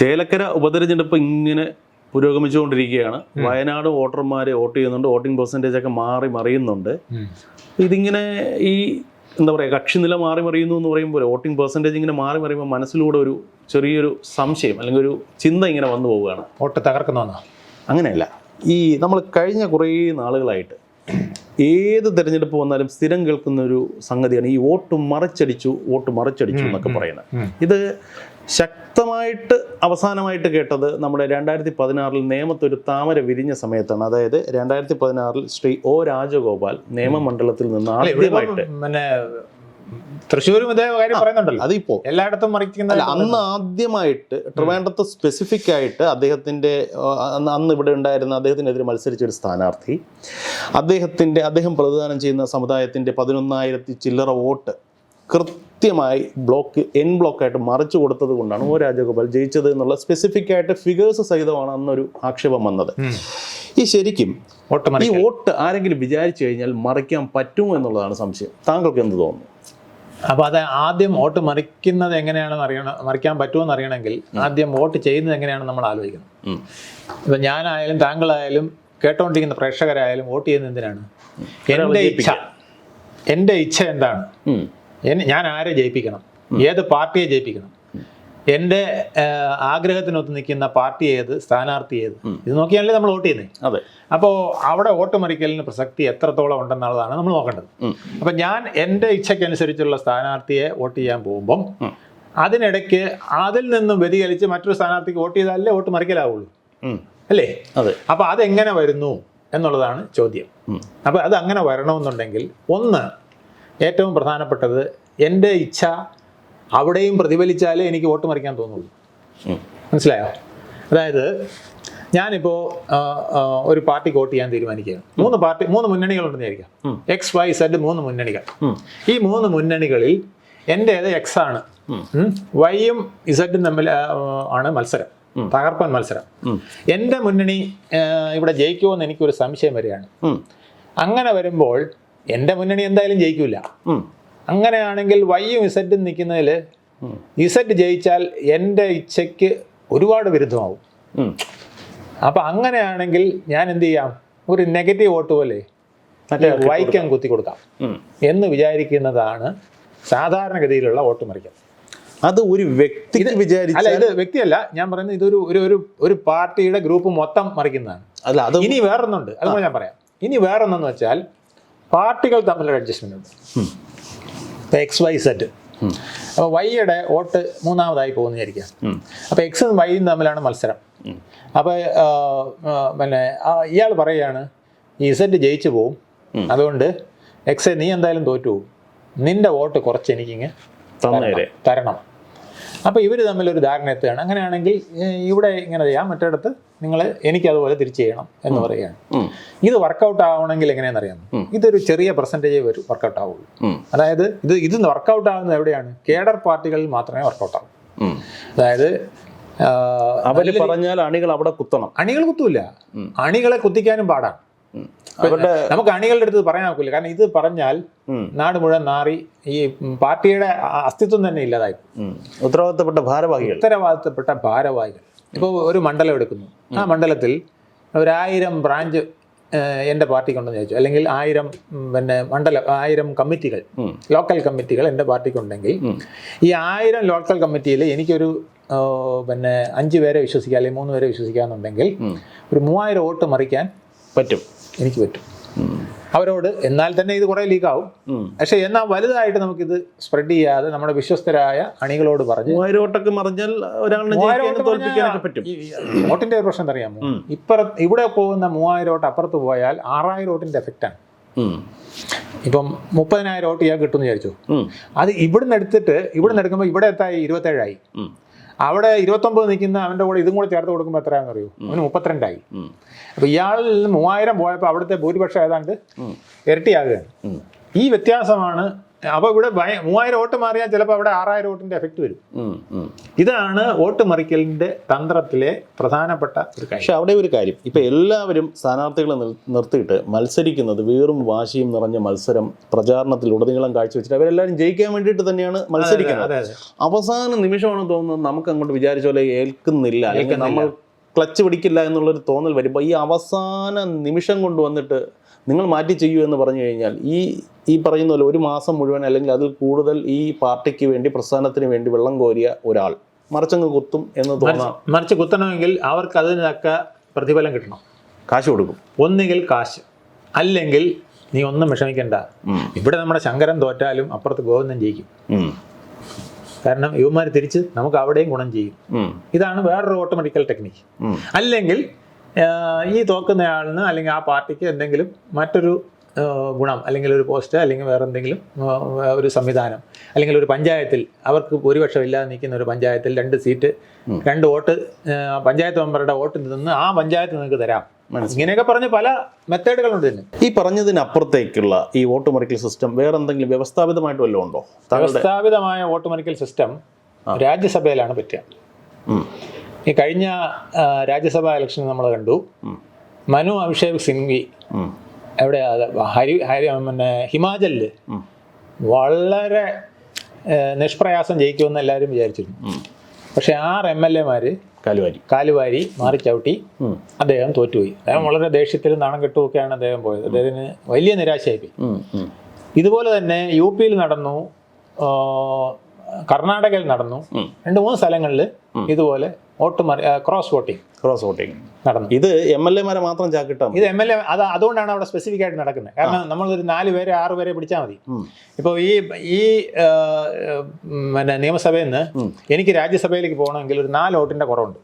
ചേലക്കര ഉപതെരഞ്ഞെടുപ്പ് ഇങ്ങനെ പുരോഗമിച്ചുകൊണ്ടിരിക്കുകയാണ്. വയനാട് വോട്ടർമാർ വോട്ട് ചെയ്യുന്നുണ്ട് വോട്ടിംഗ് പെർസെന്റേജ് ഒക്കെ മാറി മറിയുന്നുണ്ട്. ഇതിങ്ങനെ ഈ എന്താ പറയുക കക്ഷിനില മാറി മറിയുന്നു എന്ന് പറയുമ്പോൾ വോട്ടിംഗ് പെർസെന്റേജ് ഇങ്ങനെ മാറി മറിയുമ്പോൾ മനസ്സിലൂടെ ഒരു ചെറിയൊരു സംശയം അല്ലെങ്കിൽ ഒരു ചിന്ത ഇങ്ങനെ വന്നു പോവുകയാണ്. വോട്ട് തകർക്കുന്ന അങ്ങനെയല്ല. ഈ നമ്മൾ കഴിഞ്ഞ കുറേ നാളുകളായിട്ട് ഏത് തിരഞ്ഞെടുപ്പ് വന്നാലും സ്ഥിരം കേൾക്കുന്ന ഒരു സംഗതിയാണ് ഈ വോട്ട് മറച്ചടിച്ചു വോട്ട് മറച്ചടിച്ചു എന്നൊക്കെ പറയുന്നത്. ഇത് ശക്തമായിട്ട് അവസാനമായിട്ട് കേട്ടത് നമ്മുടെ രണ്ടായിരത്തി പതിനാറിൽ നേമത്തൊരു താമര വിരിഞ്ഞ സമയത്താണ്. അതായത് രണ്ടായിരത്തി പതിനാറിൽ ശ്രീ ഒ രാജഗോപാൽ നിയമമണ്ഡലത്തിൽ നിന്ന് ആദ്യമായിട്ട് പിന്നെ തൃശ്ശൂരും ഇതേ കാര്യം പറയുന്നുണ്ടല്ലോ. അതിപ്പോ എല്ലായിടത്തും മറിക്കുന്ന അന്ന് ആദ്യമായിട്ട് ട്രിവാൻഡ്രത്ത് സ്പെസിഫിക് ആയിട്ട് അദ്ദേഹത്തിന്റെ അന്ന് അന്ന് ഇവിടെ ഉണ്ടായിരുന്ന അദ്ദേഹത്തിനെതിരെ മത്സരിച്ച ഒരു സ്ഥാനാർത്ഥി. അദ്ദേഹത്തിന്റെ അദ്ദേഹം പ്രതിദാനം ചെയ്യുന്ന സമുദായത്തിന്റെ പതിനൊന്നായിരത്തി ചില്ലറ വോട്ട് കൃത്യമായി ബ്ലോക്ക് എൻ ബ്ലോക്കായിട്ട് മറിച്ചു കൊടുത്തത് കൊണ്ടാണ് ഒ രാജഗോപാൽ ജയിച്ചത് എന്നുള്ള സ്പെസിഫിക് ആയിട്ട് ഫിഗേഴ്സ് സഹിതമാണ് അന്നൊരു ആക്ഷേപം വന്നത്. ഈ ശരിക്കും ഈ വോട്ട് ആരെങ്കിലും വിചാരിച്ചു കഴിഞ്ഞാൽ മറിക്കാൻ പറ്റുമോ എന്നുള്ളതാണ് സംശയം. താങ്കൾക്ക് എന്ത് തോന്നുന്നു? അപ്പൊ അത് ആദ്യം വോട്ട് മറിക്കുന്നത് എങ്ങനെയാണെന്ന് അറിയണം മറിക്കാൻ പറ്റുമെന്ന് അറിയണമെങ്കിൽ ആദ്യം വോട്ട് ചെയ്യുന്നത് എങ്ങനെയാണെന്ന് നമ്മൾ ആലോചിക്കണം. ഇപ്പൊ ഞാനായാലും താങ്കളായാലും കേട്ടോണ്ടിരിക്കുന്ന പ്രേക്ഷകരായാലും വോട്ട് ചെയ്യുന്നത് എന്തിനാണ്? എന്റെ ഇച്ഛ. എന്റെ ഇച്ഛ എന്താണ്? ഞാൻ ആരെ ജയിപ്പിക്കണം? ഏത് പാർട്ടിയെ ജയിപ്പിക്കണം? എന്റെ ആഗ്രഹത്തിനൊത്ത് നിൽക്കുന്ന പാർട്ടി ഏത്? സ്ഥാനാർത്ഥി ഏത്? ഇത് നോക്കിയാലേ നമ്മൾ വോട്ട് ചെയ്യുന്നത്? അതെ. അപ്പോൾ അവിടെ വോട്ട് മറിക്കലിന് പ്രസക്തി എത്രത്തോളം ഉണ്ടെന്നുള്ളതാണ് നമ്മൾ നോക്കേണ്ടത്. അപ്പം ഞാൻ എന്റെ ഇച്ഛയ്ക്കനുസരിച്ചുള്ള സ്ഥാനാർത്ഥിയെ വോട്ട് ചെയ്യാൻ പോകുമ്പം. അതിനിടയ്ക്ക് അതിൽ നിന്നും വ്യതിചലിച്ച് മറ്റൊരു സ്ഥാനാർത്ഥിക്ക് വോട്ട് ചെയ്താലേ വോട്ട് മറിക്കലാവുള്ളൂ? അല്ലേ? അതെ. അപ്പോൾ അതെങ്ങനെ വരുന്നു എന്നുള്ളതാണ് ചോദ്യം. അപ്പോൾ അത് അങ്ങനെ വരണമെന്നുണ്ടെങ്കിൽ ഒന്ന് ഏറ്റവും പ്രധാനപ്പെട്ടത് എന്റെ ഇച്ഛ അവിടെയും പ്രതിഫലിച്ചാലേ എനിക്ക് വോട്ട് മറിക്കാൻ തോന്നുള്ളൂ. മനസ്സിലായോ? അതായത് ഞാനിപ്പോൾ ഒരു പാർട്ടിക്ക് വോട്ട് ചെയ്യാൻ തീരുമാനിക്കുകയാണ്. മൂന്ന് പാർട്ടി മൂന്ന് മുന്നണികളുണ്ടെന്ന് വിചാരിക്കാം. എക്സ് വൈ സെഡ് മൂന്ന് മുന്നണികൾ. ഈ മൂന്ന് മുന്നണികളിൽ എന്റേത് എക്സ് ആണ്. വൈയും ഇസഡും തമ്മിൽ ആണ് മത്സരം. തകർപ്പൻ മത്സരം. എന്റെ മുന്നണി ഇവിടെ ജയിക്കുമോ എന്ന് എനിക്കൊരു സംശയം വരികയാണ്. അങ്ങനെ വരുമ്പോൾ എന്റെ മുന്നണി എന്തായാലും ജയിക്കില്ല അങ്ങനെയാണെങ്കിൽ വൈയും ഇസറ്റും നിൽക്കുന്നതിൽ ഇസറ്റ് ജയിച്ചാൽ എന്റെ ഇച്ഛയ്ക്ക് ഒരുപാട് വിരുദ്ധമാവും. അപ്പം അങ്ങനെയാണെങ്കിൽ ഞാൻ എന്ത് ചെയ്യാം? ഒരു നെഗറ്റീവ് വോട്ട് പോലെ വൈക്കം കുത്തി കൊടുക്കാം എന്ന് വിചാരിക്കുന്നതാണ് സാധാരണഗതിയിലുള്ള വോട്ട് മറിക്കൽ. അത് ഒരു വ്യക്തി അല്ല ഇത് വ്യക്തിയല്ല. ഞാൻ പറയുന്നത് ഇതൊരു ഒരു ഒരു ഒരു പാർട്ടിയുടെ ഗ്രൂപ്പ് മൊത്തം മറിക്കുന്നതാണ്. അല്ല അത് ഇനി വേറൊന്നുണ്ട്. അതുപോലെ ഞാൻ പറയാം. ഇനി വേറൊന്നെന്ന് വെച്ചാൽ പാർട്ടികൾ തമ്മിലൊരു അഡ്ജസ്റ്റ്മെന്റ് ഉണ്ട്. എക്സ് വൈ സെറ്റ് അപ്പൊ അപ്പോൾ വൈയുടെ വോട്ട് മൂന്നാമതായി പോകുന്ന വിചാരിക്കാം ഉം. അപ്പോൾ എക്സും വൈയും തമ്മിലാണ് മത്സരം. അപ്പൊ അപ്പോൾ പിന്നെ ഇയാൾ പറയുകയാണ് ഈ സെറ്റ് ജയിച്ചു പോവും. അതുകൊണ്ട് എക്സ് നീ എന്തായാലും തോറ്റു പോകും നിന്റെ വോട്ട് കുറച്ച് എനിക്കിങ്ങ് തരണം. അപ്പോൾ ഇവർ തമ്മിൽ ഒരു ധാരണ എത്തുകയാണ്. അങ്ങനെയാണെങ്കിൽ ഇവിടെ ഇങ്ങനെ ചെയ്യാം. മറ്റിടത്ത് നിങ്ങൾ എനിക്ക് അതുപോലെ തിരിച്ച് ചെയ്യണം എന്ന് പറയുകയാണ്. ഇത് വർക്കൗട്ട് ആവണമെങ്കിൽ എങ്ങനെയാണെന്ന് അറിയാം. ഇതൊരു ചെറിയ പെർസെന്റേജ് വരും വർക്കൗട്ട് ആവുള്ളൂ. അതായത് ഇത് ഇത് വർക്കൗട്ട് ആവുന്നത് എവിടെയാണ്? കേഡർ പാർട്ടികളിൽ മാത്രമേ വർക്കൗട്ട് ആവൂ. അതായത് അവർ പറഞ്ഞാൽ അണികൾ അവിടെ കുത്തണം. അണികൾ കുത്തൂല. അണികളെ കുത്തിക്കാനും പാടാണ്. നമുക്ക് അണികളുടെ അടുത്ത് പറയാൻ ഒക്കില്ല കാരണം ഇത് പറഞ്ഞാൽ നാട് മുഴുവൻ നാറി ഈ പാർട്ടിയുടെ അസ്തിത്വം തന്നെ ഇല്ലാതായി. ഉത്തരവാദിത്തപ്പെട്ട ഭാരവാഹികൾ. ഉത്തരവാദിത്തപ്പെട്ട ഭാരവാഹികൾ. ഇപ്പോൾ ഒരു മണ്ഡലം എടുക്കുന്നു. ആ മണ്ഡലത്തിൽ ഒരായിരം ബ്രാഞ്ച് എന്റെ പാർട്ടിക്കുണ്ടെന്ന് ചോദിച്ചു. അല്ലെങ്കിൽ ആയിരം പിന്നെ മണ്ഡലം ആയിരം കമ്മിറ്റികൾ ലോക്കൽ കമ്മിറ്റികൾ എന്റെ പാർട്ടിക്കുണ്ടെങ്കിൽ ഉണ്ടെങ്കിൽ ഈ ആയിരം ലോക്കൽ കമ്മിറ്റിയിൽ എനിക്കൊരു പിന്നെ അഞ്ച് പേരെ വിശ്വസിക്കുക അല്ലെങ്കിൽ മൂന്ന് പേരെ വിശ്വസിക്കാന്നുണ്ടെങ്കിൽ. ഒരു മൂവായിരം വോട്ട് മറിക്കാൻ പറ്റും. എനിക്ക് പറ്റും. അവരോട് എന്നാൽ തന്നെ ഇത് കുറേ ലീക്കാവും. പക്ഷെ എന്നാൽ വലുതായിട്ട് നമുക്കിത് സ്പ്രെഡ് ചെയ്യാതെ നമ്മുടെ വിശ്വസ്തരായ അണികളോട് പറഞ്ഞു മൂവായിരോട്ടൊക്കെ മറിഞ്ഞാൽ തോൽപ്പിക്കാനൊക്കെ പറ്റും. വോട്ടിന്റെ ഒരു പ്രശ്നം അറിയാമോ. ഇപ്പുറ ഇവിടെ പോകുന്ന മൂവായിരം വോട്ട് അപ്പുറത്ത് പോയാൽ ആറായിരം വോട്ടിന്റെ എഫക്റ്റ് ആണ്. ഇപ്പം മുപ്പതിനായിരം വോട്ട് ഇയാൾ കിട്ടുമെന്ന് വിചാരിച്ചു. അത് ഇവിടുന്ന് എടുത്തിട്ട് ഇവിടുന്ന് എടുക്കുമ്പോൾ ഇവിടെ എത്തായി ഇരുപത്തേഴായി. അവിടെ ഇരുപത്തൊമ്പത് നിൽക്കുന്ന അവന്റെ കൂടെ ഇതും കൂടെ ചേർത്ത് കൊടുക്കുമ്പോൾ എത്രയാണെന്ന് അറിയൂ അവന് മുപ്പത്തിരണ്ടായി. അപ്പൊ അപ്പോൾ ഇയാളിൽ നിന്ന് മൂവായിരം പോയപ്പോൾ അവിടുത്തെ ഭൂരിപക്ഷം ഏതാണ്ട്. ഇരട്ടിയാകുകയാണ്. ഈ വ്യത്യാസമാണ് അപ്പോൾ ഇവിടെ മൂവായിരം വോട്ട് മാറിയാൽ ചിലപ്പോൾ അവിടെ ആറായിരം വോട്ടിന്റെ എഫക്ട് വരും. ഇതാണ് വോട്ട് മറിക്കലിന്റെ തന്ത്രത്തിലെ പ്രധാനപ്പെട്ട ഒരു കാര്യം. പക്ഷെ അവിടെ ഒരു കാര്യം. ഇപ്പൊ എല്ലാവരും സ്ഥാനാർത്ഥികളെ നിർ- നിർത്തിയിട്ട് മത്സരിക്കുന്നത് വീറും വാശിയും നിറഞ്ഞ മത്സരം പ്രചാരണത്തിൽ ഉടനീളം കാഴ്ചവെച്ചിട്ട് അവരെല്ലാവരും ജയിക്കാൻ വേണ്ടിയിട്ട് തന്നെയാണ് മത്സരിക്കുന്നത്. അവസാന നിമിഷമാണ് തോന്നുന്നത് നമുക്ക് അങ്ങോട്ട് വിചാരിച്ച പോലെ ഏൽക്കുന്നില്ല. അല്ലെങ്കിൽ നമ്മൾ ക്ലച്ച് പിടിക്കില്ല എന്നുള്ളൊരു തോന്നൽ വരുമ്പോൾ ഈ അവസാന നിമിഷം കൊണ്ട് വന്നിട്ട് നിങ്ങൾ മാറ്റി ചെയ്യൂ എന്ന് പറഞ്ഞു കഴിഞ്ഞാൽ ഈ ഈ പറയുന്ന പോലെ ഒരു മാസം മുഴുവൻ അല്ലെങ്കിൽ അതിൽ കൂടുതൽ ഈ പാർട്ടിക്ക് വേണ്ടി പ്രസ്ഥാനത്തിന് വേണ്ടി വെള്ളം കോരിയ ഒരാൾ. മറിച്ചങ്ങ് കുത്തും എന്ന് തോന്നാം. മറിച്ച് കുത്തണമെങ്കിൽ അവർക്ക് അതിനൊക്കെ പ്രതിഫലം കിട്ടണം. കാശ് കൊടുക്കും. ഒന്നുകിൽ കാശ്. അല്ലെങ്കിൽ നീ ഒന്നും വിഷമിക്കണ്ട. ഇവിടെ നമ്മുടെ ശങ്കരൻ തോറ്റാലും അപ്പുറത്ത് ഗോവിന്ദൻ ജയിക്കും. കാരണം യുവമാർ തിരിച്ച് നമുക്ക് അവിടെയും ഗുണം ചെയ്യും. ഇതാണ് വേറൊരു ഓട്ടോമെറ്റിക്കൽ ടെക്നിക്ക്. അല്ലെങ്കിൽ ഈ തോക്കുന്നയാളിന് അല്ലെങ്കിൽ ആ പാർട്ടിക്ക് എന്തെങ്കിലും മറ്റൊരു ഗുണം അല്ലെങ്കിൽ ഒരു പോസ്റ്റ് അല്ലെങ്കിൽ വേറെ എന്തെങ്കിലും ഒരു സംവിധാനം അല്ലെങ്കിൽ ഒരു പഞ്ചായത്തിൽ അവർക്ക് ഭൂരിപക്ഷം ഇല്ലാതെ നിൽക്കുന്ന ഒരു പഞ്ചായത്തിൽ രണ്ട് സീറ്റ് രണ്ട് വോട്ട് പഞ്ചായത്ത് മെമ്പറുടെ വോട്ട് നിന്ന് ആ പഞ്ചായത്ത് നിങ്ങൾക്ക് തരാം. ഇങ്ങനെയൊക്കെ പറഞ്ഞ് പല മെത്തേഡുകളുണ്ട് ഈ പറഞ്ഞതിനപ്പുറത്തേക്കുള്ള ഈ വോട്ട് മറിക്കൽ സിസ്റ്റം വേറെ എന്തെങ്കിലും വ്യവസ്ഥാപിതമായിട്ട് വല്ലതും ഉണ്ടോ? വ്യവസ്ഥാപിതമായ വോട്ട് മറിക്കൽ സിസ്റ്റം രാജ്യസഭയിലാണ് പറ്റുക. ഈ കഴിഞ്ഞ രാജ്യസഭാ ഇലക്ഷൻ നമ്മൾ കണ്ടു. മനു അഭിഷേക് സിംഗ്വി. എവിടെയാ? ഹരി ഹരി പിന്നെ ഹിമാചലിൽ വളരെ നിഷ്പ്രയാസം ജയിക്കുമെന്ന് എല്ലാവരും വിചാരിച്ചിരുന്നു. പക്ഷെ ആറ് എം എൽ എമാര് കാലുവാരി. കാലുവാരി മാറിച്ചവിട്ടി ചവിട്ടി അദ്ദേഹം തോറ്റുപോയി. അദ്ദേഹം വളരെ ദേഷ്യത്തിലും നാണം കെട്ടുമൊക്കെയാണ് അദ്ദേഹം പോയത്. അദ്ദേഹത്തിന് വലിയ നിരാശയായി. ഇതുപോലെ തന്നെ യു പിയിൽ നടന്നു കർണാടകയിൽ നടന്നു. രണ്ട് മൂന്ന് സ്ഥലങ്ങളിൽ ഇതുപോലെ വോട്ട് മറി ക്രോസ് വോട്ടിംഗ് ക്രോസ് വോട്ടിംഗ് നടന്നു. ഇത് എം എൽ എമാരെ മാത്രം ചാക്കിട്ടാ ഇത് എം എൽ എ അത് അതുകൊണ്ടാണ് അവിടെ സ്പെസിഫിക് ആയിട്ട് നടക്കുന്നത്. കാരണം നമ്മളൊരു നാല് പേരെ ആറ് പേരെ പിടിച്ചാൽ മതി. ഇപ്പോൾ ഈ ഈ പിന്നെ നിയമസഭയിൽ നിന്ന് എനിക്ക് രാജ്യസഭയിലേക്ക് പോകണമെങ്കിൽ ഒരു നാല് വോട്ടിന്റെ കുറവുണ്ട്.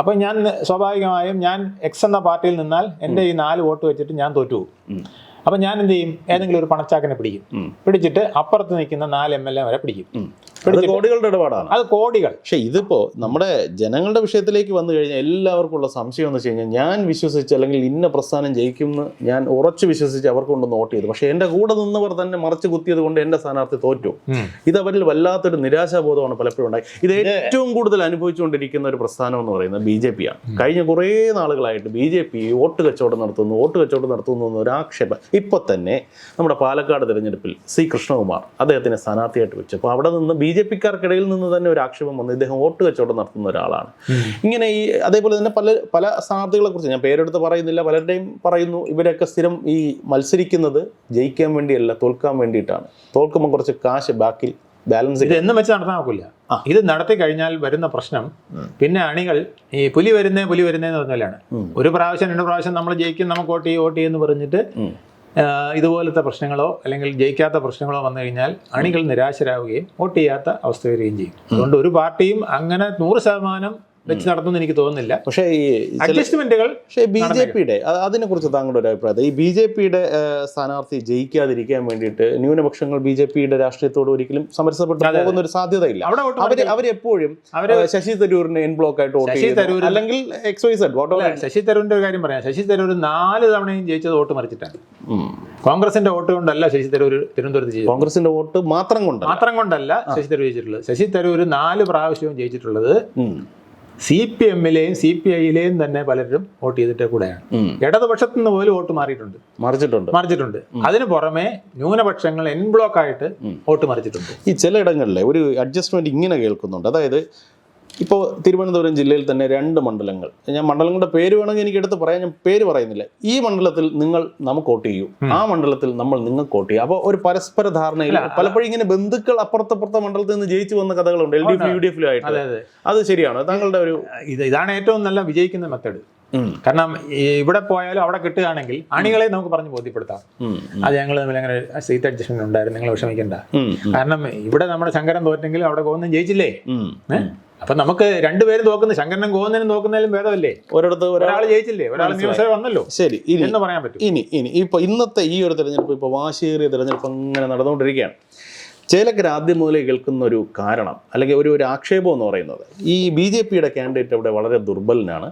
അപ്പം ഞാൻ സ്വാഭാവികമായും ഞാൻ എക്സ് എന്ന പാർട്ടിയിൽ നിന്നാൽ എന്റെ ഈ നാല് വോട്ട് വെച്ചിട്ട് ഞാൻ തോറ്റു പോകും. ഉം. അപ്പം ഞാൻ എന്ത് ചെയ്യും? ഏതെങ്കിലും ഒരു പണച്ചാക്കിനെ പിടിക്കും. പിടിച്ചിട്ട് അപ്പുറത്ത് നിൽക്കുന്ന നാല് എം എൽ എ വരെ പിടിക്കും. കോടികളുടെ ഇടപാടാണ്. അത് കോടികൾ. പക്ഷെ ഇതിപ്പോ നമ്മുടെ ജനങ്ങളുടെ വിഷയത്തിലേക്ക് വന്നു കഴിഞ്ഞാൽ എല്ലാവർക്കും ഉള്ള സംശയം എന്ന് വെച്ച് കഴിഞ്ഞാൽ ഞാൻ വിശ്വസിച്ച് അല്ലെങ്കിൽ ഇന്ന പ്രസ്ഥാനം ജയിക്കുമെന്ന് ഞാൻ ഉറച്ചു വിശ്വസിച്ച് അവർക്കൊണ്ട് നോട്ട് ചെയ്തു. പക്ഷെ എന്റെ കൂടെ നിന്നവർ തന്നെ മറച്ചു കുത്തിയത് കൊണ്ട് എന്റെ സ്ഥാനാർത്ഥി തോറ്റു. ഇത് അവരിൽ വല്ലാത്തൊരു നിരാശാബോധമാണ് പലപ്പോഴും ഉണ്ടായി. ഇത് ഏറ്റവും കൂടുതൽ അനുഭവിച്ചുകൊണ്ടിരിക്കുന്ന ഒരു പ്രസ്ഥാനം എന്ന് പറയുന്നത് ബി ജെ പി ആണ്. കഴിഞ്ഞ കുറേ നാളുകളായിട്ട് ബി ജെ പി വോട്ട് കച്ചവടം നടത്തുന്നു വോട്ട് കച്ചവടം നടത്തുന്നു എന്നൊരു ആക്ഷേപം ഇപ്പൊ തന്നെ നമ്മുടെ പാലക്കാട് തിരഞ്ഞെടുപ്പിൽ സി കൃഷ്ണകുമാർ അദ്ദേഹത്തിനെ സ്ഥാനാർത്ഥിയായിട്ട് വെച്ചു അപ്പോൾ അവിടെ നിന്ന് ബി ജെ പിക്കാർക്കിടയിൽ നിന്ന് തന്നെ ഒരു ആക്ഷേപം വന്നു ഇദ്ദേഹം വോട്ട് കച്ചവടം നടത്തുന്ന ഒരാളാണ്. ഇങ്ങനെ ഈ അതേപോലെ തന്നെ പല പല സ്ഥാനാർത്ഥികളെ കുറിച്ച് ഞാൻ പേരെടുത്ത് പറയുന്നില്ല പലരുടെയും പറയുന്നു ഇവരൊക്കെ സ്ഥിരം ഈ മത്സരിക്കുന്നത് ജയിക്കാൻ വേണ്ടിയല്ല തോൽക്കാൻ വേണ്ടിയിട്ടാണ്. തോൽക്കുമ്പോൾ കുറച്ച് കാശ് ബാക്കിൽ ബാലൻസ് ഇത് എന്നും വെച്ച് നടത്താൻ നോക്കില്ല ഇത് നടത്തി കഴിഞ്ഞാൽ വരുന്ന പ്രശ്നം പിന്നെ അണികൾ ഈ പുലി വരുന്നേ പുലി വരുന്നേന്ന് പറഞ്ഞാലാണ്. ഒരു പ്രാവശ്യം രണ്ട് പ്രാവശ്യം നമ്മൾ ജയിക്കും നമുക്ക് വോട്ട് ചെയ്യും വോട്ട് ചെയ്യുമെന്ന് പറഞ്ഞിട്ട് ഇതുപോലത്തെ പ്രശ്നങ്ങളോ അല്ലെങ്കിൽ ജയിക്കാത്ത പ്രശ്നങ്ങളോ വന്നു കഴിഞ്ഞാൽ അണികൾ നിരാശരാകുകയും വോട്ട് ചെയ്യാത്ത അവസ്ഥ വരികയും ചെയ്യും. അതുകൊണ്ട് ഒരു പാർട്ടിയും അങ്ങനെ നൂറ് ശതമാനം വെച്ച് നടത്തുമെന്ന് എനിക്ക് തോന്നുന്നില്ല. പക്ഷേ ഈ അഡ്ജസ്റ്റ്മെന്റുകൾ പക്ഷേ ബി ജെ പിയുടെ അതിനെ കുറിച്ച് താങ്കളുടെ ഒരു അഭിപ്രായത്തിൽ ഈ ബി ജെ പിയുടെ സ്ഥാനാർത്ഥി ജയിക്കാതിരിക്കാൻ വേണ്ടിയിട്ട് ന്യൂനപക്ഷങ്ങൾ ബി ജെ പിയുടെ രാഷ്ട്രീയത്തോട് ഒരിക്കലും സമരസപ്പെട്ട് പോകുന്ന ഒരു സാധ്യതയില്ല. അവർ അവരെപ്പോഴും അവർ ശശി തരൂരിനെ എൻ ബ്ലോക്ക് ആയിട്ട് വോട്ട് ശശി തരൂർ അല്ലെങ്കിൽ എക്സ് വൈ സെഡ് ശശി തരൂരിന്റെ ഒരു കാര്യം പറയാം. ശശി തരൂർ നാല് തവണയും ജയിച്ചത് വോട്ട് മറിച്ചിട്ടാണ്. കോൺഗ്രസിന്റെ വോട്ട് കൊണ്ടല്ല ശശി തരൂർ തിരുവനന്തപുരത്ത് ചെയ്തു കോൺഗ്രസിന്റെ വോട്ട് മാത്രം കൊണ്ട് മാത്രം കൊണ്ടല്ല ശശി തരൂർ ജയിച്ചിട്ടുള്ളത്. ശശി തരൂർ നാല് പ്രാവശ്യവും ജയിച്ചിട്ടുള്ളത്. സി പി എമ്മിലെയും സി പി ഐയിലെയും തന്നെ പലരും വോട്ട് ചെയ്തിട്ട് കൂടെയാണ്. ഇടതുപക്ഷത്തു നിന്ന് പോലും വോട്ട് മാറിയിട്ടുണ്ട്. മറിച്ചിട്ടുണ്ട്. മറിച്ചിട്ടുണ്ട്. അതിന് പുറമെ ന്യൂനപക്ഷങ്ങൾ എൻ ബ്ലോക്ക് ആയിട്ട് വോട്ട് മറിച്ചിട്ടുണ്ട്. ഈ ചില ഇടങ്ങളിലെ ഒരു അഡ്ജസ്റ്റ്മെന്റ് ഇങ്ങനെ കേൾക്കുന്നുണ്ട്. അതായത് ഇപ്പോൾ തിരുവനന്തപുരം ജില്ലയിൽ തന്നെ രണ്ട് മണ്ഡലങ്ങൾ. ഞാൻ മണ്ഡലങ്ങളുടെ പേര് വേണമെങ്കിൽ എനിക്ക് എടുത്ത് പറയാൻ ഞാൻ പേര് പറയുന്നില്ല. ഈ മണ്ഡലത്തിൽ നിങ്ങൾ നമുക്ക് വോട്ട് ചെയ്യൂ. ആ മണ്ഡലത്തിൽ നമ്മൾ നിങ്ങൾക്ക് വോട്ട് ചെയ്യും. അപ്പോൾ ഒരു പരസ്പര ധാരണയിൽ പലപ്പോഴും ഇങ്ങനെ ബന്ധുക്കൾ അപ്പുറത്തപ്പുറത്തെ മണ്ഡലത്തിൽ നിന്ന് ജയിച്ചു വന്ന കഥകളുണ്ട്. L D F U D എഫിലും ആയിട്ട്. അതെ അതെ. അത് ശരിയാണ്. താങ്കളുടെ ഒരു ഇത് ഇതാണ് ഏറ്റവും നല്ല വിജയിക്കുന്ന മെത്തേഡ് കാരണം ഇവിടെ പോയാലും അവിടെ കിട്ടുകയാണെങ്കിൽ അണികളെ നമുക്ക് പറഞ്ഞ് ബോധ്യപ്പെടുത്താം. അത് ഞങ്ങൾ തമ്മിൽ അങ്ങനെ സീറ്റ് അഡ്ജസ്റ്റ്മെന്റ് ഉണ്ടായിരുന്നു. നിങ്ങൾ വിഷമിക്കണ്ട. കാരണം ഇവിടെ നമ്മുടെ ശങ്കരൻ തോറ്റെങ്കിലും അവിടെ ഗോവിന്ദൻ ജയിച്ചില്ലേ? അപ്പൊ നമുക്ക് രണ്ടുപേരും നോക്കുന്ന ശങ്കരനും ഗോവിന്ദനും തോക്കുന്നതിലും ഭേദമല്ലേ? ഒരിടത്ത് ഒരാൾ ജയിച്ചില്ലേ? ഒരാൾ നിയമസഭ വന്നല്ലോ. ശരി ഇനി എന്ന് പറയാൻ പറ്റും. ഇനി ഇനി ഇപ്പൊ ഇന്നത്തെ ഈ ഒരു തെരഞ്ഞെടുപ്പ് ഇപ്പൊ വാശിയേറിയ തെരഞ്ഞെടുപ്പ് അങ്ങനെ നടന്നുകൊണ്ടിരിക്കുകയാണ്. ചേലക്കർ ആദ്യം മുതലേ കേൾക്കുന്ന ഒരു കാരണം അല്ലെങ്കിൽ ഒരു ഒരു ആക്ഷേപം എന്ന് പറയുന്നത് ഈ ബി ജെ പിയുടെ കാൻഡിഡേറ്റ് അവിടെ വളരെ ദുർബലനാണ്.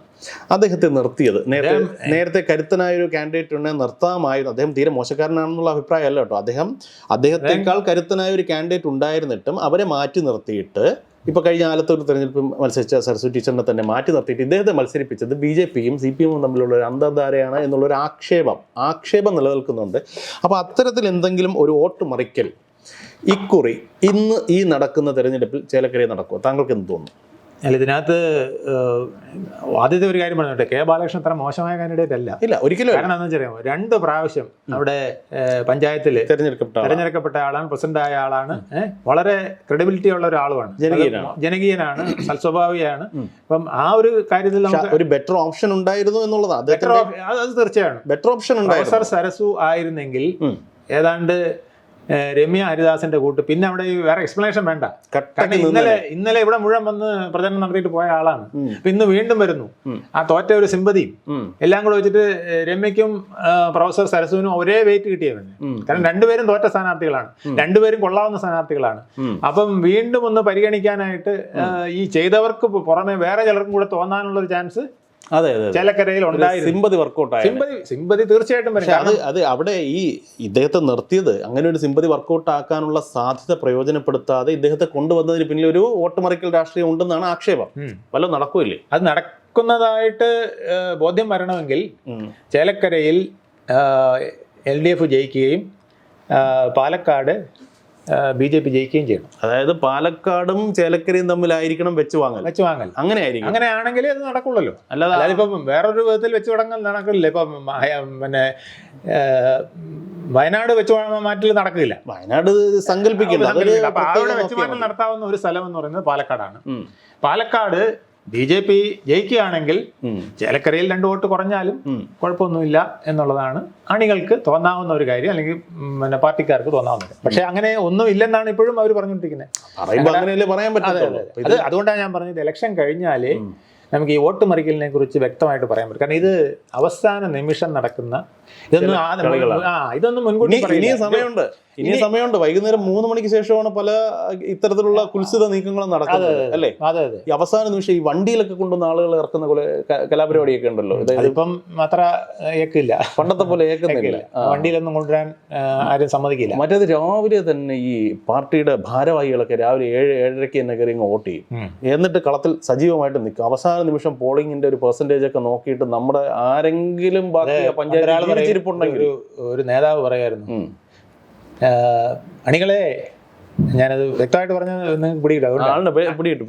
അദ്ദേഹത്തെ നിർത്തിയത്. നേരത്തെ നേരത്തെ കരുത്തനായ ഒരു കാൻഡിഡേറ്റ് ഉണ്ടെങ്കിൽ നിർത്താമായിരുന്നു. അദ്ദേഹം തീരെ മോശക്കാരനാണെന്നുള്ള അഭിപ്രായമല്ല കേട്ടോ. അദ്ദേഹം അദ്ദേഹത്തെക്കാൾ കരുത്തനായ ഒരു കാൻഡിഡേറ്റ് ഉണ്ടായിരുന്നിട്ടും അവരെ മാറ്റി നിർത്തിയിട്ട് ഇപ്പോൾ കഴിഞ്ഞ ആലത്തൂർ തെരഞ്ഞെടുപ്പ് മത്സരിച്ച സരസ്വതി ടീച്ചറിനെ തന്നെ മാറ്റി നിർത്തിയിട്ട് ഇദ്ദേഹത്തെ മത്സരിപ്പിച്ചത് ബി ജെ പിയും സി പി എമ്മും തമ്മിലുള്ള ഒരു അന്തർധാരയാണ് എന്നുള്ളൊരു ആക്ഷേപം ആക്ഷേപം നിലനിൽക്കുന്നുണ്ട്. അപ്പോൾ അത്തരത്തിൽ എന്തെങ്കിലും ഒരു വോട്ട് മറിക്കൽ ഇക്കുറി ഇന്ന് ഈ നടക്കുന്ന തെരഞ്ഞെടുപ്പിൽ ചേലക്കരയിൽ നടക്കുമോ താങ്കൾക്ക് എന്ത് തോന്നുന്നു? അല്ല ഇതിനകത്ത് ആദ്യത്തെ ഒരു കാര്യം പറഞ്ഞോട്ടെ കെ ബാലകൃഷ്ണൻ അത്ര മോശമായ കാൻഡിഡേറ്റ് അല്ല. ഇല്ല ഒരിക്കലും കാരണം എന്താ വെച്ചാൽ രണ്ട് പ്രാവശ്യം അവിടെ പഞ്ചായത്തിൽ തെരഞ്ഞെടുക്കപ്പെട്ട ആളാണ്. തെരഞ്ഞെടുക്കപ്പെട്ട ആളാണ് പ്രസിഡന്റ് ആയ ആളാണ് വളരെ ക്രെഡിബിലിറ്റി ഉള്ള ഒരാളുമാണ്. ജനകീയനാണ്. സൽസ്വഭാവിയാണ്. അപ്പം ആ ഒരു കാര്യത്തിൽ ഒരു ബെറ്റർ ഓപ്ഷൻ ഉണ്ടായിരുന്നു എന്നുള്ളതാണ് അത് തീർച്ചയാണ്. ബെറ്റർ ഓപ്ഷൻ ഉണ്ടായിരുന്നു. പ്രൊഫസർ സരസു ആയിരുന്നെങ്കിൽ. ഏതാണ്ട് രമ്യ ഹരിദാസിന്റെ കൂട്ട്. പിന്നെ അവിടെ ഈ വേറെ എക്സ്പ്ലനേഷൻ വേണ്ട. കാരണം ഇന്നലെ ഇന്നലെ ഇവിടെ മുഴുവൻ വന്ന് പ്രചരണം നടത്തിയിട്ട് പോയ ആളാണ്. അപ്പൊ ഇന്ന് വീണ്ടും വരുന്നു. ആ തോറ്റ ഒരു സിമ്പതിയും. എല്ലാം കൂടെ വെച്ചിട്ട് രമ്യക്കും പ്രൊഫസർ സരസുവിനും ഒരേ വെയിറ്റ് കിട്ടിയവന്. കാരണം രണ്ടുപേരും തോറ്റ സ്ഥാനാർത്ഥികളാണ്. രണ്ടുപേരും കൊള്ളാവുന്ന സ്ഥാനാർത്ഥികളാണ്. അപ്പം വീണ്ടും ഒന്ന് പരിഗണിക്കാനായിട്ട് ഈ ചെയ്തവർക്ക് പുറമെ വേറെ ചിലർക്കും കൂടെ തോന്നാനുള്ള ഒരു ചാൻസ് അതെ ചേലക്കരയിൽ സിമ്പതി വർക്കൗട്ട് സിമ്പതി സിമ്പതി തീർച്ചയായിട്ടും അത് അത് അവിടെ ഈ ഇദ്ദേഹത്തെ നിർത്തിയത് അങ്ങനെ ഒരു സിമ്പതി വർക്കൗട്ട് ആക്കാനുള്ള സാധ്യത പ്രയോജനപ്പെടുത്താതെ ഇദ്ദേഹത്തെ കൊണ്ടുവന്നതിന് പിന്നിൽ ഒരു വോട്ടുമറിക്കൽ രാഷ്ട്രീയം ഉണ്ടെന്നാണ് ആക്ഷേപം. വല്ല വല്ലതും നടക്കൂല്ലേ അത് നടക്കുന്നതായിട്ട് ബോധ്യം വരണമെങ്കിൽ ചേലക്കരയിൽ എൽ ഡി എഫ് ജയിക്കുകയും പാലക്കാട് ബി ജെ പി ജയിക്കുകയും ചെയ്യണം. അതായത് പാലക്കാടും ചേലക്കരയും തമ്മിലായിരിക്കണം വെച്ച് വാങ്ങൽ. വെച്ച് വാങ്ങൽ. അങ്ങനെ ആയിരിക്കും അങ്ങനെയാണെങ്കിൽ അത് നടക്കുള്ളല്ലോ. അല്ലാതെ അല്ലാതെ ഇപ്പം വേറൊരു വിധത്തിൽ വെച്ച് തുടങ്ങൽ നടക്കില്ല. ഇപ്പം പിന്നെ വയനാട് വെച്ച് മാറ്റൽ നടക്കില്ല. വയനാട് സങ്കല്പിക്കില്ല. അതൊരു അപ്പൊ അവിടെ പ്രത്യേക വെച്ച് മാറ്റൽ നടത്താവുന്ന ഒരു സ്ഥലം എന്ന് പറയുന്നത് പാലക്കാടാണ്. പാലക്കാട് ബി ജെ പി ജയിക്കുകയാണെങ്കിൽ ചേലക്കരയിൽ രണ്ട് വോട്ട് കുറഞ്ഞാലും. കുഴപ്പമൊന്നുമില്ല എന്നുള്ളതാണ് അണികൾക്ക് തോന്നാവുന്ന ഒരു കാര്യം അല്ലെങ്കിൽ പിന്നെ പാർട്ടിക്കാർക്ക് തോന്നാവുന്ന കാര്യം. പക്ഷെ അങ്ങനെ ഒന്നും ഇല്ലെന്നാണ് ഇപ്പോഴും അവർ പറഞ്ഞുകൊണ്ടിരിക്കുന്നത്. അതുകൊണ്ടാണ് ഞാൻ പറഞ്ഞത് ഇലക്ഷൻ കഴിഞ്ഞാലേ നമുക്ക് ഈ വോട്ട് മറിക്കലിനെ കുറിച്ച് വ്യക്തമായിട്ട് പറയാൻ പറ്റും. കാരണം ഇത് അവസാന നിമിഷം നടക്കുന്ന ഇതൊന്നും ചില ആ ഇതൊന്നും മുൻകൂട്ടി ഇനി. ഇനിയും സമയമുണ്ട്. ഇനിയും സമയമുണ്ട്. വൈകുന്നേരം മൂന്ന് മണിക്ക് ശേഷമാണ് പല ഇത്തരത്തിലുള്ള കുൽസിത നീക്കങ്ങളും നടക്കുന്നത് അല്ലേ? അതെ അതെ. ഈ അവസാന നിമിഷം ഈ വണ്ടിയിലൊക്കെ കൊണ്ടുവന്ന ആളുകൾ ഇറക്കുന്ന പോലെ കലാപരിപാടിയൊക്കെ ഉണ്ടല്ലോ. ഇപ്പം അത്ര ഏക്കില്ല. പണ്ടത്തെ പോലെ ഏക്കുന്നില്ല വണ്ടിയിലൊന്നും കൊണ്ടുവരാൻ ആരും സമ്മതിക്കില്ല. മറ്റേത് രാവിലെ തന്നെ ഈ പാർട്ടിയുടെ ഭാരവാഹികളൊക്കെ രാവിലെ ഏഴ് ഏഴരയ്ക്ക് തന്നെ കയറി ഇങ്ങ് വോട്ട് ചെയ്യും. എന്നിട്ട് കളത്തിൽ സജീവമായിട്ട് നിൽക്കും. അവസാന നിമിഷം പോളിംഗിന്റെ ഒരു പെർസെന്റേജ് ഒക്കെ നോക്കിയിട്ട് നമ്മുടെ ആരെങ്കിലും ബാക്കി പഞ്ചായത്ത് പറയും, ഒരു നേതാവ് പറയായിരുന്നു അണികളെ ഞാനത് വ്യക്തമായിട്ട് പറഞ്ഞ പിടിയില്ല അതുകൊണ്ട്.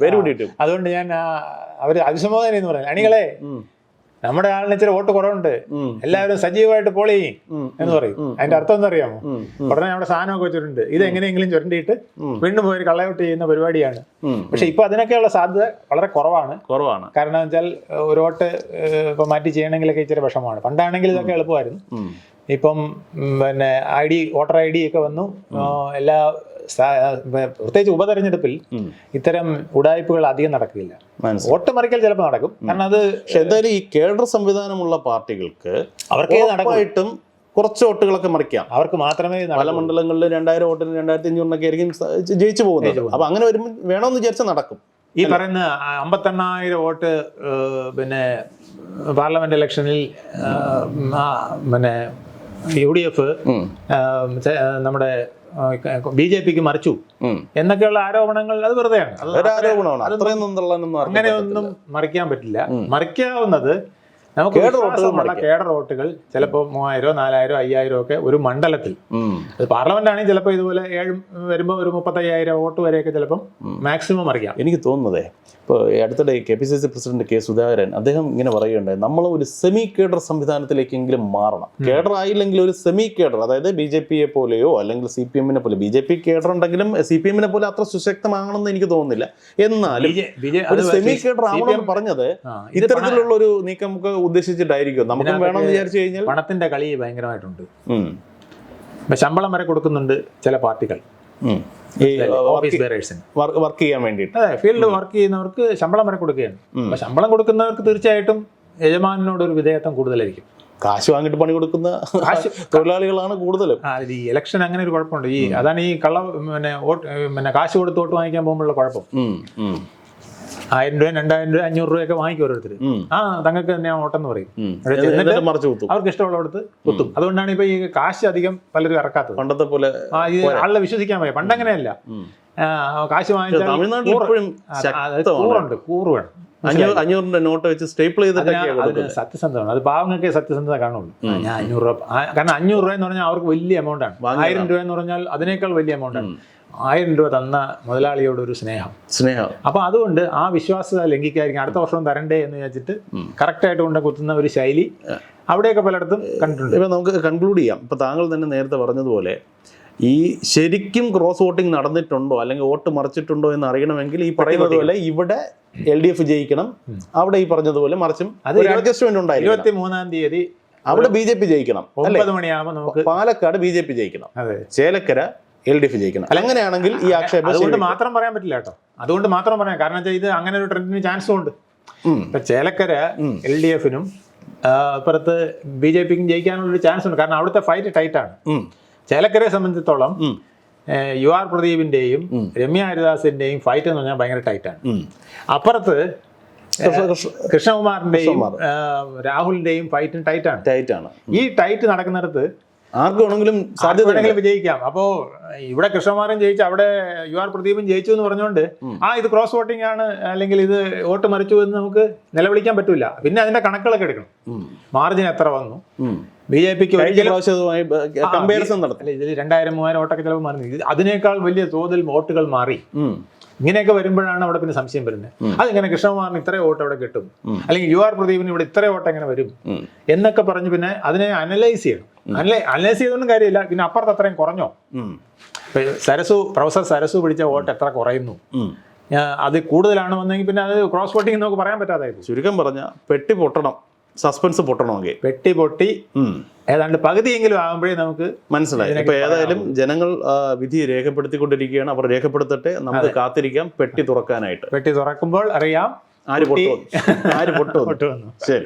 പേര് പിടിയിട്ടു അതുകൊണ്ട് ഞാൻ അവർ അഭിസംബോധന എന്ന് പറഞ്ഞു. അണികളെ. നമ്മുടെ ആളിന് ഇച്ചിരി വോട്ട് കുറവുണ്ട്. എല്ലാവരും സജീവമായിട്ട് പോളി ചെയ്യും എന്ന് പറയും. അതിന്റെ അർത്ഥം ഉം. ഉടനെ അവിടെ സാധനമൊക്കെ വെച്ചിട്ടുണ്ട്. ഇത് എങ്ങനെയെങ്കിലും ചുരണ്ടിയിട്ട്. വീണ്ടും പോയി കള്ളയോട്ട് ചെയ്യുന്ന പരിപാടിയാണ്. പക്ഷെ ഇപ്പൊ അതിനൊക്കെയുള്ള സാധ്യത വളരെ കുറവാണ്. കുറവാണ്. കാരണം വെച്ചാൽ ഒരു വോട്ട് ഇപ്പൊ മാറ്റി ചെയ്യണമെങ്കിലൊക്കെ ഇച്ചിരി വിഷമമാണ്. പണ്ടാണെങ്കിൽ ഇതൊക്കെ എളുപ്പമായിരുന്നു. ഇപ്പം പിന്നെ I D voter I D ഒക്കെ വന്നു. എല്ലാ പ്രത്യേകിച്ച് ഉപതെരഞ്ഞെടുപ്പിൽ. ഇത്തരം ഉടായ്പകൾ അധികം നടക്കില്ല. മനസ്സിലായി. വോട്ട് മറിക്കൽ ചിലപ്പോൾ നടക്കും. കാരണം അത് പക്ഷെ എന്തായാലും ഈ കേഡർ സംവിധാനമുള്ള പാർട്ടികൾക്ക് അവർക്ക് നടക്കായിട്ടും കുറച്ച് വോട്ടുകളൊക്കെ മറിക്കാം. അവർക്ക് മാത്രമേ പല മണ്ഡലങ്ങളിൽ രണ്ടായിരം വോട്ടിന് രണ്ടായിരത്തി അഞ്ഞൂറിനൊക്കെ ആയിരിക്കും ജയിച്ചു പോകുന്നത്. അപ്പൊ അങ്ങനെ വരുമ്പോൾ വേണമെന്ന് വിചാരിച്ചാൽ നടക്കും. ഈ പറയുന്ന അമ്പത്തെണ്ണായിരം വോട്ട് പിന്നെ പാർലമെന്റ് ഇലക്ഷനിൽ പിന്നെ യു ഡി എഫ് നമ്മുടെ ബി ജെ പിക്ക് മറിച്ചു. എന്നൊക്കെയുള്ള ആരോപണങ്ങൾ അത് വെറുതെയാണ്. അങ്ങനെയൊന്നും മറിക്കാൻ പറ്റില്ല. മറിക്കാവുന്നത് നമുക്ക് കേഡർ റോട്ടുകൾ കേഡർ വോട്ടുകൾ ചിലപ്പോൾ മൂവായിരോ നാലായിരോ അയ്യായിരം ഒക്കെ ഒരു മണ്ഡലത്തിൽ. പാർലമെന്റ് ആണെങ്കിൽ ചിലപ്പോൾ ഇതുപോലെ ഏഴ് വരുമ്പോൾ ഒരു മുപ്പത്തയ്യായിരം വോട്ട് വരെയൊക്കെ ചിലപ്പം മാക്സിമം അറിയാം എനിക്ക് തോന്നുന്നതേ ഇപ്പോൾ അടുത്തിടെ K P C C president K Sudhakaran അദ്ദേഹം ഇങ്ങനെ പറയുകയുണ്ടായി നമ്മൾ ഒരു സെമി കേഡർ സംവിധാനത്തിലേക്കെങ്കിലും മാറണം. കേഡർ ആയില്ലെങ്കിൽ ഒരു സെമി കേഡർ അതായത് ബി ജെ പിയെ പോലെയോ അല്ലെങ്കിൽ സി പി എമ്മിനെ പോലെ ബി ജെ പി കേഡർ ഉണ്ടെങ്കിലും സി പി എമ്മിനെ പോലെ അത്ര സുശക്തമാകണമെന്ന് എനിക്ക് തോന്നുന്നില്ല. എന്നാലും ഒരു സെമി കേഡർ ആവണമെന്ന് പറഞ്ഞത് ഇത്തരത്തിലുള്ള ഒരു നീക്കം നമുക്ക് ഉദ്ദേശിച്ചിട്ടായിരിക്കും. നമുക്ക് വേണം വിചാരിച്ചു കഴിഞ്ഞാൽ പണത്തിന്റെ കളി ഭയങ്കരമായിട്ടുണ്ട്. ശമ്പളം വരെ കൊടുക്കുന്നുണ്ട് ചില പാർട്ടികൾ. ഈ ഓഫീസ് ബെയറേഴ്സിന് വർക്ക് ചെയ്യാൻ വേണ്ടിയിട്ട്. അതെ ഫീൽഡ് വർക്ക് ചെയ്യുന്നവർക്ക് ശമ്പളം വരെ കൊടുക്കുകയാണ്. അപ്പൊ ശമ്പളം കൊടുക്കുന്നവർക്ക് തീർച്ചയായിട്ടും യജമാനോട് ഒരു വിധേയത്വം കൂടുതലായിരിക്കും. കാശ് വാങ്ങിട്ട് പണി കൊടുക്കുന്ന തൊഴിലാളികളാണ് കൂടുതലും. ഈ ഇലക്ഷൻ അങ്ങനെ ഒരു കുഴപ്പമുണ്ട്. ഈ അതാണ് ഈ കള്ള പിന്നെ വോട്ട് പിന്നെ കാശ് കൊടുത്ത് വോട്ട് വാങ്ങിക്കാൻ പോകുമ്പോഴുള്ള കുഴപ്പം. ആയിരം രൂപ രണ്ടായിരം രൂപ അഞ്ഞൂറ് രൂപയൊക്കെ വാങ്ങിക്കും ഓരോരുത്തർ ആ തങ്ങൾക്ക് തന്നെ ഓട്ടം എന്ന് പറയും. അവർക്ക് ഇഷ്ടമുള്ളടത്ത് കുത്തും. അതുകൊണ്ടാണ് ഇപ്പൊ ഈ കാശ് അധികം പലരും ഇറക്കാത്തത്. പണ്ടത്തെ പോലെ ആളെ വിശ്വസിക്കാൻ വയ്യ. പണ്ടങ്ങനെയല്ല കാശ് വാങ്ങിച്ചാൽ കൂറുണ്ട് കൂറ് വേണം. അഞ്ഞൂറ് അഞ്ഞൂറിന്റെ നോട്ട് വെച്ച് സ്റ്റേപ്പിൾ സത്യസന്ധമാണ്. അത് പാവങ്ങൾക്ക് സത്യസന്ധത കാണുള്ളൂ. ഞാൻ അഞ്ഞൂറ് രൂപ കാരണം അഞ്ഞൂറ് രൂപ എന്ന് പറഞ്ഞാൽ അവർക്ക് വലിയ എമൗണ്ട് ആണ്. ആയിരം രൂപ എന്ന് പറഞ്ഞാൽ അതിനേക്കാൾ വലിയ എമൗണ്ട് ആണ്. ആയിരം രൂപ തന്ന മുതലാളിയോട് ഒരു സ്നേഹം. സ്നേഹം. അപ്പൊ അതുകൊണ്ട് ആ വിശ്വാസത ലംഘിക്കാതിരിക്കും അടുത്ത വർഷം തരണ്ടേ എന്ന് വെച്ചിട്ട് കറക്റ്റ് ആയിട്ട് കൊണ്ട് കുത്തുന്ന ഒരു ശൈലി അവിടെയൊക്കെ പലയിടത്തും കണ്ടിട്ടുണ്ട്. ഇപ്പൊ നമുക്ക് കൺക്ലൂഡ് ചെയ്യാം. ഇപ്പൊ താങ്കൾ തന്നെ നേരത്തെ പറഞ്ഞതുപോലെ ഈ ശരിക്കും ക്രോസ് വോട്ടിംഗ് നടന്നിട്ടുണ്ടോ അല്ലെങ്കിൽ വോട്ട് മറിച്ചിട്ടുണ്ടോ എന്ന് അറിയണമെങ്കിൽ ഈ പറയുന്നത് പോലെ ഇവിടെ എൽ ഡി എഫ് ജയിക്കണം. അവിടെ ഈ പറഞ്ഞതുപോലെ മറിച്ചും അഡ്ജസ്റ്റ്മെന്റ് ഉണ്ടായിരുന്നു ഇരുപത്തി മൂന്നാം തീയതി അവിടെ ബി ജെ പി ജയിക്കണം ഒമ്പത് മണിയാകുമ്പോൾ നമുക്ക് പാലക്കാട് ബി ജെ പി ജയിക്കണം. ചേലക്കര എൽ ഡി എഫ് ജയിക്കണം. അങ്ങനെയാണെങ്കിൽ ഈ ആക്ഷേപം അതുകൊണ്ട് മാത്രം പറയാൻ പറ്റില്ല കേട്ടോ. അതുകൊണ്ട് മാത്രം പറയാം. കാരണം ഇത് അങ്ങനെ ഒരു ട്രെൻഡിന് ചാൻസും ഉണ്ട്. ഇപ്പൊ ചേലക്കര എൽ ഡി എഫിനും അപ്പുറത്ത് ബി ജെ പിക്കും ജയിക്കാനുള്ള ഒരു ചാൻസ് ഉണ്ട്. കാരണം അവിടുത്തെ ഫൈറ്റ് ടൈറ്റാണ് ആണ്. ചേലക്കരയെ സംബന്ധിച്ചിടത്തോളം യു ആർ പ്രദീപിന്റെയും രമ്യ ഹരിദാസിന്റെയും ഫൈറ്റ് എന്ന് പറഞ്ഞാൽ ഭയങ്കര ടൈറ്റാണ് ആണ്. അപ്പുറത്ത് കൃഷ്ണ- കൃഷ്ണ- കൃഷ്ണകുമാറിന്റെയും രാഹുലിന്റെയും ഫൈറ്റും ടൈറ്റാണ് ടൈറ്റ് ആണ്. ഈ ടൈറ്റ് നടക്കുന്നിടത്ത് ആർക്ക് വേണമെങ്കിലും സാധ്യത വിജയിക്കാം. അപ്പോ ഇവിടെ കൃഷ്ണമാരൻ ജയിച്ചു അവിടെ യു ആർ പ്രദീപും ജയിച്ചു എന്ന് പറഞ്ഞുകൊണ്ട് ആ ഇത് ക്രോസ് വോട്ടിംഗ് ആണ് അല്ലെങ്കിൽ ഇത് വോട്ട് മറിച്ചു എന്ന് നമുക്ക് നിലവിളിക്കാൻ പറ്റൂല. പിന്നെ അതിന്റെ കണക്കുകളൊക്കെ എടുക്കണം. മാർജിൻ എത്ര വന്നു? ബി ജെ പിക്ക് കമ്പാരിസൺ ഇതിൽ രണ്ടായിരം മൂവായിരം വോട്ടൊക്കെ ചിലപ്പോൾ മാറി. അതിനേക്കാൾ വലിയ തോതിൽ വോട്ടുകൾ മാറി. ഇങ്ങനെയൊക്കെ വരുമ്പോഴാണ് അവിടെ പിന്നെ സംശയം വരുന്നത് അതിങ്ങനെ കൃഷ്ണകുമാറിന് ഇത്ര വോട്ട് അവിടെ കിട്ടും? അല്ലെങ്കിൽ യു ആർ പ്രദീപിന് ഇവിടെ ഇത്ര വോട്ട് എങ്ങനെ വരും? എന്നൊക്കെ പറഞ്ഞ് പിന്നെ അതിനെ അനലൈസ് ചെയ്യണം. അനലൈസ് ചെയ്തൊന്നും കാര്യമില്ല. പിന്നെ അപ്പുറത്ത് അത്രയും കുറഞ്ഞോ? സരസു പ്രൊഫസർ സരസു പിടിച്ച വോട്ട് എത്ര കുറയുന്നു? അത് കൂടുതലാണ് വന്നെങ്കിൽ പിന്നെ അത് ക്രോസ് വോട്ടിംഗ് നമുക്ക് പറയാൻ പറ്റാതായിരുന്നു. ചുരുക്കം പറഞ്ഞ പെട്ടി പൊട്ടണം. സസ്പെൻസ് പൊട്ടണമെങ്കിൽ വെട്ടി പൊട്ടി. ഏതാണ്ട് പകുതിയെങ്കിലും ആകുമ്പോഴേ നമുക്ക് മനസ്സിലായി. ഇപ്പൊ ഏതായാലും ജനങ്ങൾ വിധി രേഖപ്പെടുത്തിക്കൊണ്ടിരിക്കുകയാണ്. അവർ രേഖപ്പെടുത്തട്ടെ. നമുക്ക് കാത്തിരിക്കാം. പെട്ടി തുറക്കാനായിട്ട്. പെട്ടി തുറക്കുമ്പോൾ അറിയാം. ആര് പൊട്ടു ആര് പൊട്ടു പൊട്ട് ശരി.